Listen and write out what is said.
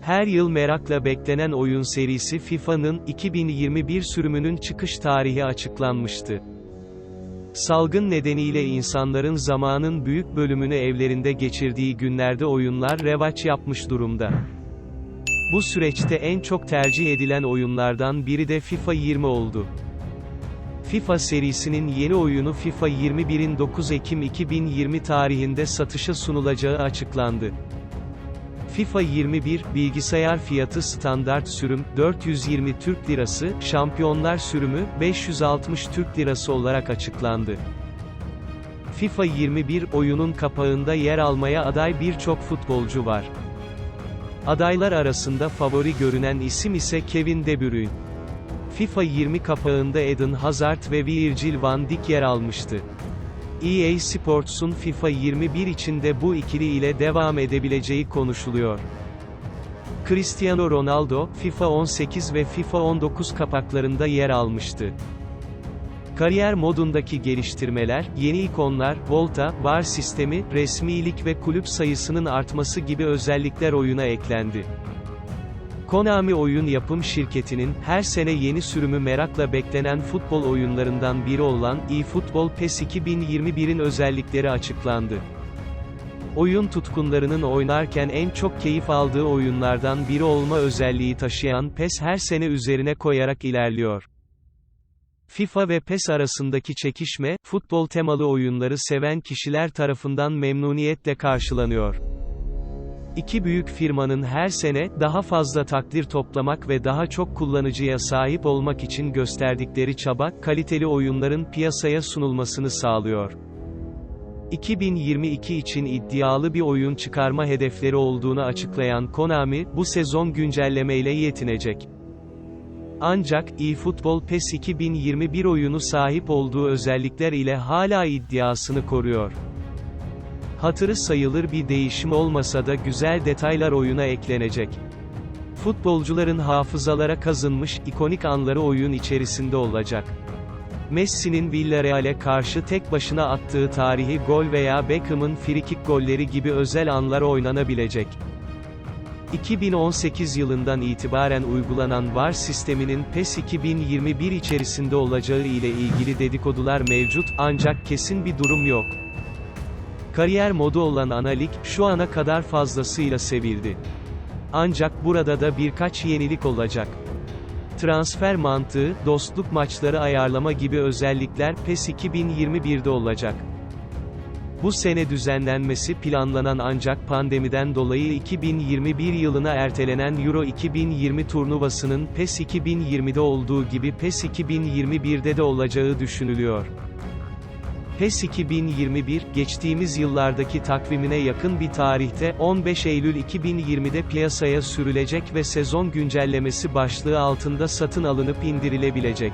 Her yıl merakla beklenen oyun serisi FIFA'nın 2021 sürümünün çıkış tarihi açıklanmıştı. Salgın nedeniyle insanların zamanın büyük bölümünü evlerinde geçirdiği günlerde oyunlar revaç yapmış durumda. Bu süreçte en çok tercih edilen oyunlardan biri de FIFA 20 oldu. FIFA serisinin yeni oyunu FIFA 21'in 9 Ekim 2020 tarihinde satışa sunulacağı açıklandı. FIFA 21, bilgisayar fiyatı standart sürüm, 420 Türk Lirası, şampiyonlar sürümü, 560 Türk Lirası olarak açıklandı. FIFA 21 oyunun kapağında yer almaya aday birçok futbolcu var. Adaylar arasında favori görünen isim ise Kevin De Bruyne. FIFA 20 kapağında Eden Hazard ve Virgil van Dijk yer almıştı. EA Sports'un FIFA 21 içinde bu ikili ile devam edebileceği konuşuluyor. Cristiano Ronaldo, FIFA 18 ve FIFA 19 kapaklarında yer almıştı. Kariyer modundaki geliştirmeler, yeni ikonlar, volta, var sistemi, resmilik ve kulüp sayısının artması gibi özellikler oyuna eklendi. Konami oyun yapım şirketinin, her sene yeni sürümü merakla beklenen futbol oyunlarından biri olan eFootball PES 2021'in özellikleri açıklandı. Oyun tutkunlarının oynarken en çok keyif aldığı oyunlardan biri olma özelliği taşıyan PES her sene üzerine koyarak ilerliyor. FIFA ve PES arasındaki çekişme, futbol temalı oyunları seven kişiler tarafından memnuniyetle karşılanıyor. İki büyük firmanın her sene, daha fazla takdir toplamak ve daha çok kullanıcıya sahip olmak için gösterdikleri çaba, kaliteli oyunların piyasaya sunulmasını sağlıyor. 2022 için iddialı bir oyun çıkarma hedefleri olduğunu açıklayan Konami, bu sezon güncellemeyle yetinecek. Ancak, eFootball PES 2021 oyunu sahip olduğu özellikler ile hala iddiasını koruyor. Hatırı sayılır bir değişim olmasa da güzel detaylar oyuna eklenecek. Futbolcuların hafızalara kazınmış, ikonik anları oyun içerisinde olacak. Messi'nin Villarreal'e karşı tek başına attığı tarihi gol veya Beckham'ın frikik golleri gibi özel anlar oynanabilecek. 2018 yılından itibaren uygulanan VAR sisteminin PES 2021 içerisinde olacağı ile ilgili dedikodular mevcut, ancak kesin bir durum yok. Kariyer modu olan ana lig, şu ana kadar fazlasıyla sevildi. Ancak burada da birkaç yenilik olacak. Transfer mantığı, dostluk maçları ayarlama gibi özellikler PES 2021'de olacak. Bu sene düzenlenmesi planlanan ancak pandemiden dolayı 2021 yılına ertelenen Euro 2020 turnuvasının PES 2020'de olduğu gibi PES 2021'de de olacağı düşünülüyor. PES 2021, geçtiğimiz yıllardaki takvimine yakın bir tarihte, 15 Eylül 2020'de piyasaya sürülecek ve sezon güncellemesi başlığı altında satın alınıp indirilebilecek.